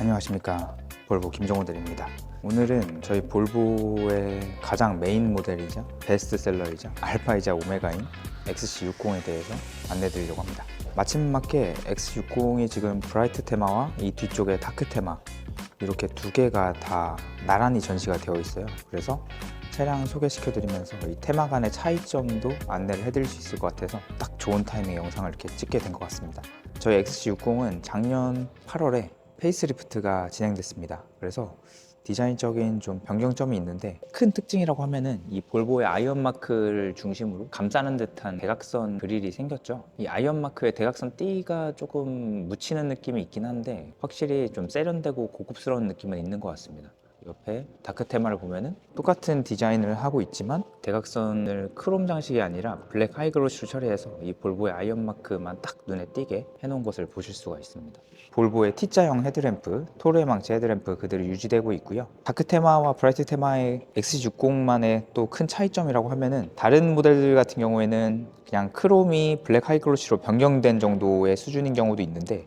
안녕하십니까. 볼보 김정호들입니다. 오늘은 저희 볼보의 가장 메인 모델이자 베스트셀러이자 알파이자 오메가인 XC60에 대해서 안내 드리려고 합니다. 마침 맞게 X60이 지금 브라이트 테마와 이 뒤쪽에 다크 테마 이렇게 두 개가 다 나란히 전시가 되어 있어요. 그래서 차량 소개시켜 드리면서 이 테마 간의 차이점도 안내를 해드릴 수 있을 것 같아서 딱 좋은 타이밍에 영상을 이렇게 찍게 된 것 같습니다. 저희 XC60은 작년 8월에 페이스리프트가 진행됐습니다. 그래서 디자인적인 좀 변경점이 있는데 큰 특징이라고 하면은 이 볼보의 아이언 마크를 중심으로 감싸는 듯한 대각선 그릴이 생겼죠. 이 아이언 마크의 대각선 띠가 조금 묻히는 느낌이 있긴 한데 확실히 좀 세련되고 고급스러운 느낌은 있는 것 같습니다. 옆에 다크 테마를 보면은 똑같은 디자인을 하고 있지만 대각선을 크롬 장식이 아니라 블랙 하이그로시로 처리해서 이 볼보의 아이언 마크만 딱 눈에 띄게 해놓은 것을 보실 수가 있습니다. 볼보의 T자형 헤드램프, 토르의 망치 헤드램프 그대로 유지되고 있고요. 다크 테마와 브라이트 테마의 X60만의 또 큰 차이점이라고 하면은 다른 모델들 같은 경우에는 그냥 크롬이 블랙 하이그로시로 변경된 정도의 수준인 경우도 있는데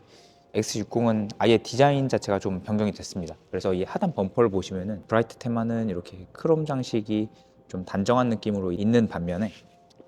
X60은 아예 디자인 자체가 좀 변경이 됐습니다. 그래서 이 하단 범퍼를 보시면은 브라이트 테마는 이렇게 크롬 장식이 좀 단정한 느낌으로 있는 반면에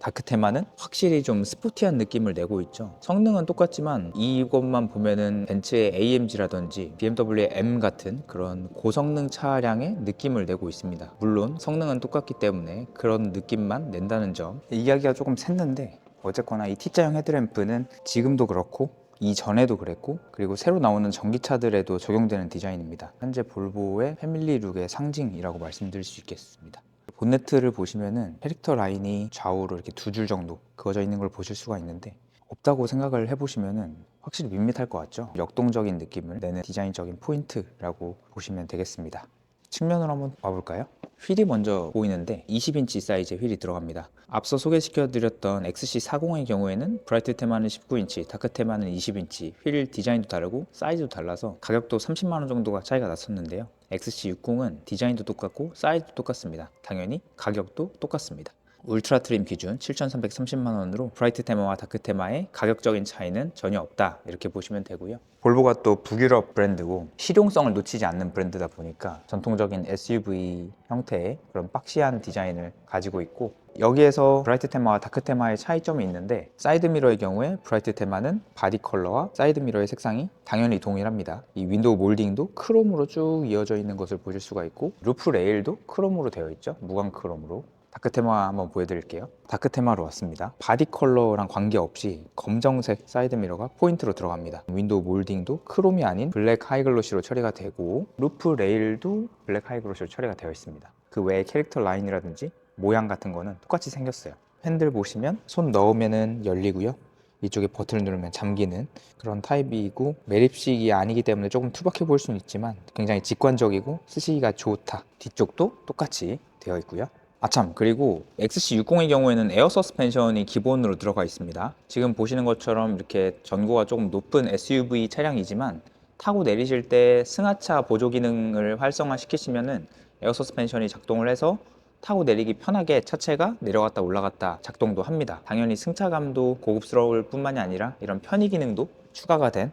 다크 테마는 확실히 좀 스포티한 느낌을 내고 있죠. 성능은 똑같지만 이것만 보면은 벤츠의 AMG라든지 BMW의 M 같은 그런 고성능 차량의 느낌을 내고 있습니다. 물론 성능은 똑같기 때문에 그런 느낌만 낸다는 점. 이야기가 조금 샜는데 어쨌거나 이 T자형 헤드램프는 지금도 그렇고 이전에도 그랬고 그리고 새로 나오는 전기차들에도 적용되는 디자인입니다. 현재 볼보의 패밀리룩의 상징이라고 말씀드릴 수 있겠습니다. 본네트를 보시면은 캐릭터 라인이 좌우로 이렇게 두 줄 정도 그어져 있는 걸 보실 수가 있는데 없다고 생각을 해보시면은 확실히 밋밋할 것 같죠. 역동적인 느낌을 내는 디자인적인 포인트라고 보시면 되겠습니다. 측면으로 한번 와볼까요? 휠이 먼저 보이는데 20인치 사이즈의 휠이 들어갑니다. 앞서 소개시켜드렸던 XC40의 경우에는 브라이트 테마는 19인치, 다크 테마는 20인치, 휠 디자인도 다르고 사이즈도 달라서 가격도 30만원 정도가 차이가 났었는데요. XC60은 디자인도 똑같고 사이즈도 똑같습니다. 당연히 가격도 똑같습니다. 울트라 트림 기준 7,330만 원으로 브라이트 테마와 다크 테마의 가격적인 차이는 전혀 없다 이렇게 보시면 되고요. 볼보가 또 북유럽 브랜드고 실용성을 놓치지 않는 브랜드다 보니까 전통적인 SUV 형태의 그런 박시한 디자인을 가지고 있고 여기에서 브라이트 테마와 다크 테마의 차이점이 있는데 사이드 미러의 경우에 브라이트 테마는 바디 컬러와 사이드 미러의 색상이 당연히 동일합니다. 이 윈도우 몰딩도 크롬으로 쭉 이어져 있는 것을 보실 수가 있고 루프 레일도 크롬으로 되어 있죠. 무광 크롬으로. 다크 테마 한번 보여드릴게요. 다크 테마로 왔습니다. 바디 컬러랑 관계없이 검정색 사이드 미러가 포인트로 들어갑니다. 윈도우 몰딩도 크롬이 아닌 블랙 하이글로시로 처리가 되고 루프 레일도 블랙 하이글로시로 처리가 되어 있습니다. 그 외에 캐릭터 라인이라든지 모양 같은 거는 똑같이 생겼어요. 핸들 보시면 손 넣으면은 열리고요. 이쪽에 버튼을 누르면 잠기는 그런 타입이고 매립식이 아니기 때문에 조금 투박해 보일 수는 있지만 굉장히 직관적이고 쓰시기가 좋다. 뒤쪽도 똑같이 되어 있고요. 아참 그리고 XC60의 경우에는 에어 서스펜션이 기본으로 들어가 있습니다. 지금 보시는 것처럼 이렇게 전고가 조금 높은 SUV 차량이지만 타고 내리실 때 승하차 보조 기능을 활성화 시키시면은 에어 서스펜션이 작동을 해서 타고 내리기 편하게 차체가 내려갔다 올라갔다 작동도 합니다. 당연히 승차감도 고급스러울 뿐만이 아니라 이런 편의 기능도 추가가 된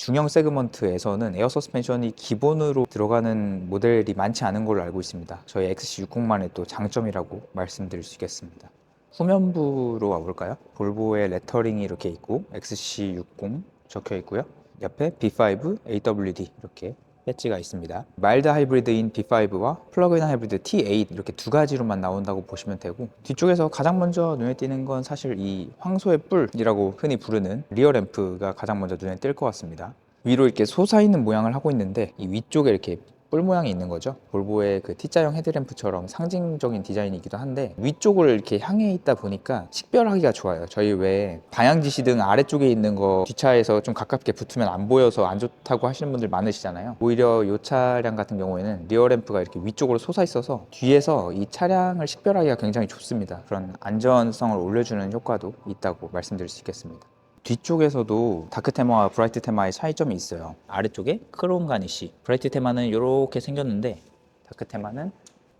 중형 세그먼트에서는 에어 서스펜션이 기본으로 들어가는 모델이 많지 않은 걸로 알고 있습니다. 저희 XC60만의 또 장점이라고 말씀드릴 수 있겠습니다. 후면부로 와볼까요? 볼보의 레터링이 이렇게 있고 XC60 적혀 있고요. 옆에 B5, AWD 이렇게 배지가 있습니다. 마일드 하이브리드인 B5와 플러그인 하이브리드 T8 이렇게 두 가지로만 나온다고 보시면 되고 뒤쪽에서 가장 먼저 눈에 띄는 건 사실 이 황소의 뿔이라고 흔히 부르는 리어 램프가 가장 먼저 눈에 띌 것 같습니다. 위로 이렇게 솟아있는 모양을 하고 있는데 이 위쪽에 이렇게 뿔 모양이 있는 거죠. 볼보의 그 T자형 헤드램프처럼 상징적인 디자인이기도 한데 위쪽을 이렇게 향해 있다 보니까 식별하기가 좋아요. 저희 왜 방향 지시 등 아래쪽에 있는 거 뒷차에서 좀 가깝게 붙으면 안 보여서 안 좋다고 하시는 분들 많으시잖아요. 오히려 이 차량 같은 경우에는 리어 램프가 이렇게 위쪽으로 솟아 있어서 뒤에서 이 차량을 식별하기가 굉장히 좋습니다. 그런 안전성을 올려주는 효과도 있다고 말씀드릴 수 있겠습니다. 뒤쪽에서도 다크 테마와 브라이트 테마의 차이점이 있어요. 아래쪽에 크롬 가니쉬, 브라이트 테마는 이렇게 생겼는데 다크 테마는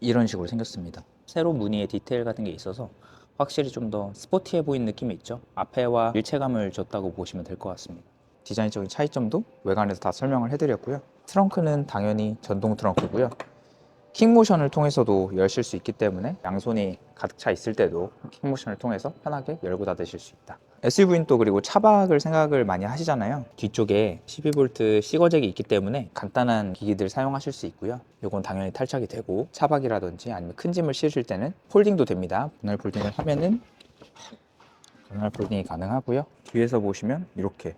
이런 식으로 생겼습니다. 세로 무늬의 디테일 같은 게 있어서 확실히 좀 더 스포티해 보이는 느낌이 있죠. 앞에와 일체감을 줬다고 보시면 될 것 같습니다. 디자인적인 차이점도 외관에서 다 설명을 해드렸고요. 트렁크는 당연히 전동 트렁크고요. 킥모션을 통해서도 열실 수 있기 때문에 양손이 가득 차 있을 때도 킥모션을 통해서 편하게 열고 닫으실 수 있다. SUV는 또 그리고 차박을 생각을 많이 하시잖아요. 뒤쪽에 12V 시거잭이 있기 때문에 간단한 기기들 사용하실 수 있고요. 이건 당연히 탈착이 되고 차박이라든지 아니면 큰 짐을 실으실 때는 폴딩도 됩니다. 분할 폴딩을 하면은 분할 폴딩이 가능하고요. 뒤에서 보시면 이렇게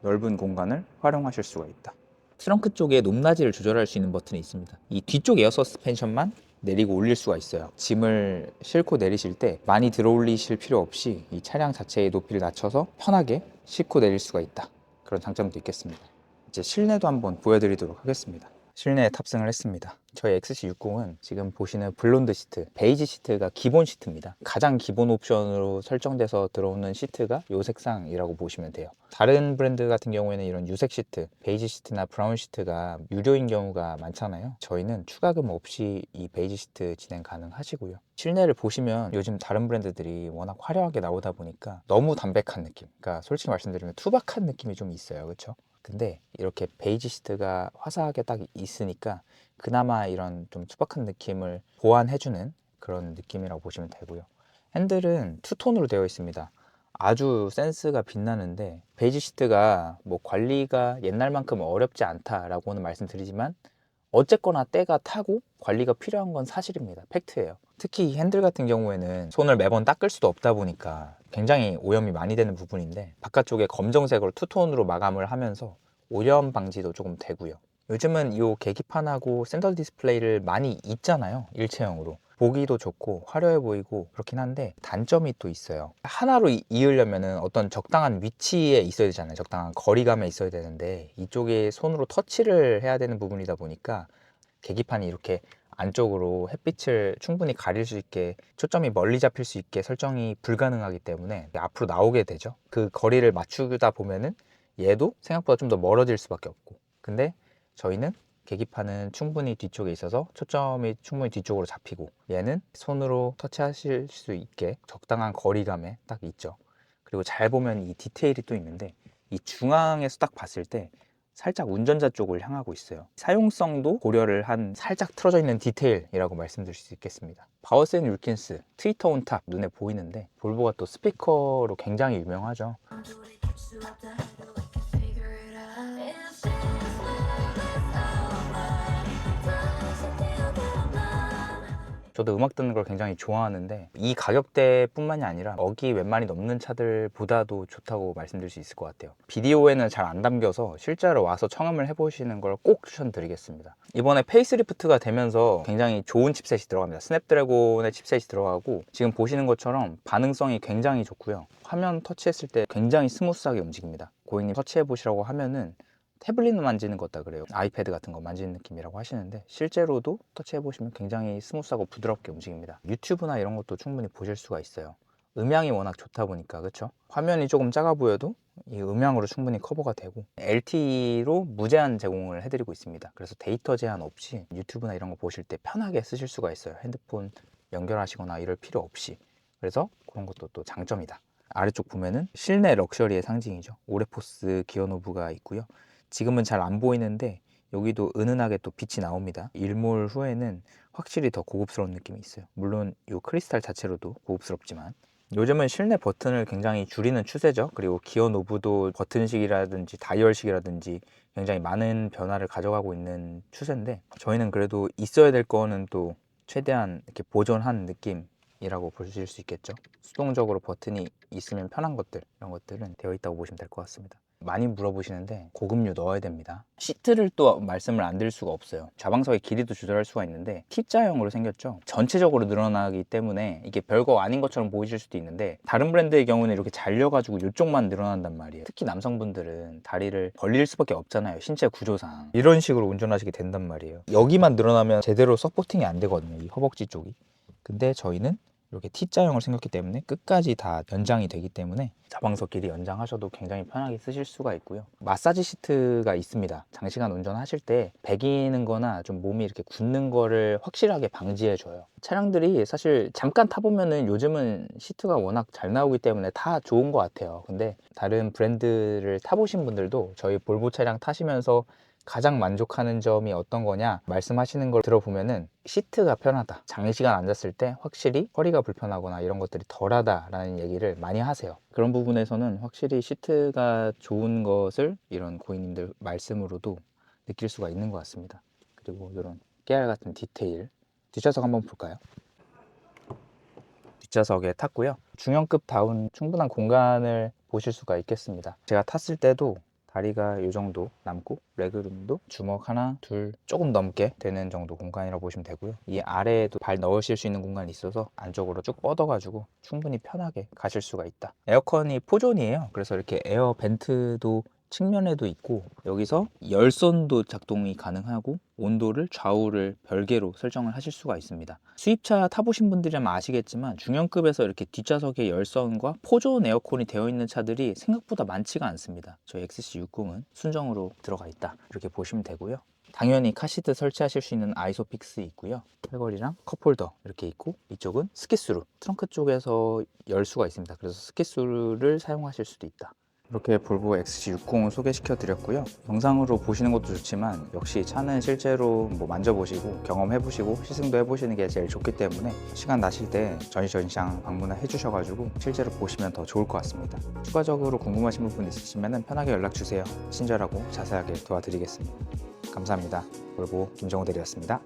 넓은 공간을 활용하실 수가 있다. 트렁크 쪽에 높낮이를 조절할 수 있는 버튼이 있습니다. 이 뒤쪽 에어 서스펜션만 내리고 올릴 수가 있어요. 짐을 싣고 내리실 때 많이 들어 올리실 필요 없이 이 차량 자체의 높이를 낮춰서 편하게 싣고 내릴 수가 있다. 그런 장점도 있겠습니다. 이제 실내도 한번 보여드리도록 하겠습니다. 실내에 탑승을 했습니다. 저희 XC60은 지금 보시는 블론드 시트, 베이지 시트가 기본 시트입니다. 가장 기본 옵션으로 설정돼서 들어오는 시트가 이 색상이라고 보시면 돼요. 다른 브랜드 같은 경우에는 이런 유색 시트, 베이지 시트나 브라운 시트가 유료인 경우가 많잖아요. 저희는 추가금 없이 이 베이지 시트 진행 가능하시고요. 실내를 보시면 요즘 다른 브랜드들이 워낙 화려하게 나오다 보니까 너무 담백한 느낌. 그러니까 솔직히 말씀드리면 투박한 느낌이 좀 있어요. 그렇죠? 근데 이렇게 베이지 시트가 화사하게 딱 있으니까 그나마 이런 좀 투박한 느낌을 보완해주는 그런 느낌이라고 보시면 되고요. 핸들은 투톤으로 되어 있습니다. 아주 센스가 빛나는데 베이지 시트가 뭐 관리가 옛날만큼 어렵지 않다라고는 말씀드리지만 어쨌거나 때가 타고 관리가 필요한 건 사실입니다. 팩트예요. 특히 이 핸들 같은 경우에는 손을 매번 닦을 수도 없다 보니까 굉장히 오염이 많이 되는 부분인데 바깥쪽에 검정색으로 투톤으로 마감을 하면서 오염 방지도 조금 되고요. 요즘은 이 계기판하고 샌들 디스플레이를 많이 있잖아요. 일체형으로. 보기도 좋고 화려해 보이고 그렇긴 한데 단점이 또 있어요. 하나로 이- 이으려면은 어떤 적당한 위치에 있어야 되잖아요. 적당한 거리감에 있어야 되는데 이쪽에 손으로 터치를 해야 되는 부분이다 보니까 계기판이 이렇게 안쪽으로 햇빛을 충분히 가릴 수 있게 초점이 멀리 잡힐 수 있게 설정이 불가능하기 때문에 앞으로 나오게 되죠. 그 거리를 맞추다 보면은 얘도 생각보다 좀 더 멀어질 수밖에 없고. 근데 저희는 계기판은 충분히 뒤쪽에 있어서 초점이 충분히 뒤쪽으로 잡히고 얘는 손으로 터치하실 수 있게 적당한 거리감에 딱 있죠. 그리고 잘 보면 이 디테일이 또 있는데 이 중앙에서 딱 봤을 때 살짝 운전자 쪽을 향하고 있어요. 사용성도 고려를 한 살짝 틀어져 있는 디테일이라고 말씀드릴 수 있겠습니다. 바워센 율킨스 트위터 온탑 눈에 보이는데 볼보가 또 스피커로 굉장히 유명하죠. 저도 음악 듣는 걸 굉장히 좋아하는데 이 가격대뿐만이 아니라 억이 웬만히 넘는 차들보다도 좋다고 말씀드릴 수 있을 것 같아요. 비디오에는 잘 안 담겨서 실제로 와서 청음을 해보시는 걸 꼭 추천드리겠습니다. 이번에 페이스리프트가 되면서 굉장히 좋은 칩셋이 들어갑니다. 스냅드래곤의 칩셋이 들어가고 지금 보시는 것처럼 반응성이 굉장히 좋고요. 화면 터치했을 때 굉장히 스무스하게 움직입니다. 고객님 터치해 보시라고 하면은 태블릿 만지는 것 같다 그래요. 아이패드 같은 거 만지는 느낌이라고 하시는데 실제로도 터치해 보시면 굉장히 스무스하고 부드럽게 움직입니다. 유튜브나 이런 것도 충분히 보실 수가 있어요. 음향이 워낙 좋다 보니까 그렇죠? 화면이 조금 작아 보여도 이 음향으로 충분히 커버가 되고 LTE로 무제한 제공을 해드리고 있습니다. 그래서 데이터 제한 없이 유튜브나 이런 거 보실 때 편하게 쓰실 수가 있어요. 핸드폰 연결하시거나 이럴 필요 없이 그래서 그런 것도 또 장점이다. 아래쪽 보면은 실내 럭셔리의 상징이죠. 오레포스 기어노브가 있고요. 지금은 잘 안 보이는데 여기도 은은하게 또 빛이 나옵니다. 일몰 후에는 확실히 더 고급스러운 느낌이 있어요. 물론 이 크리스탈 자체로도 고급스럽지만 요즘은 실내 버튼을 굉장히 줄이는 추세죠. 그리고 기어 노브도 버튼식이라든지 다이얼식이라든지 굉장히 많은 변화를 가져가고 있는 추세인데 저희는 그래도 있어야 될 거는 또 최대한 이렇게 보존한 느낌이라고 보실 수 있겠죠. 수동적으로 버튼이 있으면 편한 것들 이런 것들은 되어 있다고 보시면 될 것 같습니다. 많이 물어보시는데 고급류 넣어야 됩니다. 시트를 또 말씀을 안 드릴 수가 없어요. 좌방석의 길이도 조절할 수가 있는데 T자형으로 생겼죠. 전체적으로 늘어나기 때문에 이게 별거 아닌 것처럼 보이실 수도 있는데 다른 브랜드의 경우는 이렇게 잘려가지고 이쪽만 늘어난단 말이에요. 특히 남성분들은 다리를 벌릴 수밖에 없잖아요. 신체 구조상 이런 식으로 운전하시게 된단 말이에요. 여기만 늘어나면 제대로 서포팅이 안 되거든요. 이 허벅지 쪽이. 근데 저희는 이렇게 T자형을 생겼기 때문에 끝까지 다 연장이 되기 때문에 자방석 길이 연장하셔도 굉장히 편하게 쓰실 수가 있고요. 마사지 시트가 있습니다. 장시간 운전하실 때 배기는 거나 좀 몸이 이렇게 굳는 거를 확실하게 방지해 줘요. 차량들이 사실 잠깐 타보면은 요즘은 시트가 워낙 잘 나오기 때문에 다 좋은 것 같아요. 근데 다른 브랜드를 타보신 분들도 저희 볼보 차량 타시면서 가장 만족하는 점이 어떤 거냐 말씀하시는 걸 들어보면은 시트가 편하다. 장시간 앉았을 때 확실히 허리가 불편하거나 이런 것들이 덜하다라는 얘기를 많이 하세요. 그런 부분에서는 확실히 시트가 좋은 것을 이런 고객님들 말씀으로도 느낄 수가 있는 것 같습니다. 그리고 이런 깨알 같은 디테일. 뒷좌석 한번 볼까요? 뒷좌석에 탔고요. 중형급 다운 충분한 공간을 보실 수가 있겠습니다. 제가 탔을 때도 다리가 이 정도 남고 레그룸도 주먹 하나, 둘 조금 넘게 되는 정도 공간이라고 보시면 되고요. 이 아래에도 발 넣으실 수 있는 공간이 있어서 안쪽으로 쭉 뻗어 가지고 충분히 편하게 가실 수가 있다. 에어컨이 포존이에요. 그래서 이렇게 에어 벤트도 측면에도 있고 여기서 열선도 작동이 가능하고 온도를 좌우를 별개로 설정을 하실 수가 있습니다. 수입차 타보신 분들이라면 아시겠지만 중형급에서 이렇게 뒷좌석에 열선과 포존 에어컨이 되어 있는 차들이 생각보다 많지가 않습니다. 저희 XC60은 순정으로 들어가 있다 이렇게 보시면 되고요. 당연히 카시트 설치하실 수 있는 아이소픽스 있고요. 팔걸이랑 컵홀더 이렇게 있고 이쪽은 스키스루 트렁크 쪽에서 열 수가 있습니다. 그래서 스키스루를 사용하실 수도 있다. 이렇게 볼보 XC60을 소개시켜 드렸고요. 영상으로 보시는 것도 좋지만 역시 차는 실제로 뭐 만져보시고 경험해 보시고 시승도 해 보시는 게 제일 좋기 때문에 시간 나실 때 전시 전시장 방문해 주셔가지고 실제로 보시면 더 좋을 것 같습니다. 추가적으로 궁금하신 부분 있으시면 편하게 연락 주세요. 친절하고 자세하게 도와드리겠습니다. 감사합니다. 볼보 김정호 대리였습니다.